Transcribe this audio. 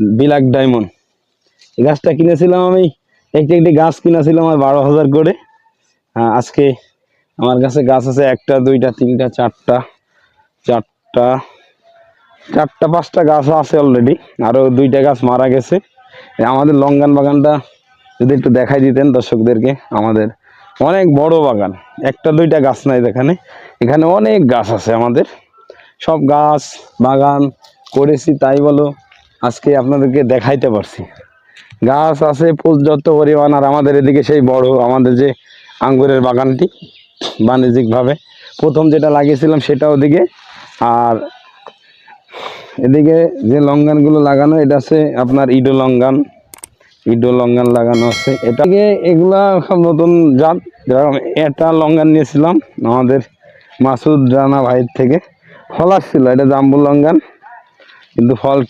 বিলাক diamond. এই গাছটা কিনেছিলাম আমি একটি একটি গাছ কিনেছিলাম আমার বারো হাজার করে। হ্যাঁ, আজকে আমার কাছে গাছ আছে একটা দুইটা তিনটা চারটা চারটা চারটা পাঁচটা গাছ আছে অলরেডি আরও দুইটা গাছ মারা গেছে। আমাদের লঙ্গান বাগানটা যদি একটু দেখাই দিতেন দর্শকদেরকে আমাদের অনেক বড় বাগান একটা দুইটা গাছ নাই এখানে। এখানে অনেক গাছ আছে আমাদের। সব গাছ বাগান করেছি, তাই বলো, আজকে আপনাদেরকে দেখাইতে পারছি। গাছ আছে পর্যাপ্ত পরিমাণ, আর আমাদের এদিকে সেই বড়, আমাদের যে আঙ্গুরের বাগানটি, বাণিজ্যিকভাবে। প্রথম যেটা লাগিয়েছিলাম সেটা ওদিকে, আর এদিকে যে লঙ্গানগুলো লাগানো, এটা আছে আপনার ইডো লঙ্গান ইডো লঙ্গান লাগানো আছে। এটাকে এগুলা সব নতুন জাত, যেরকম এটা লঙ্গান নিয়েছিলাম, আমাদের মাসুদ রানা ভাইয়ের থেকে। ফল ছিল এটা জাম্বু লঙ্গান। কিন্তু ফল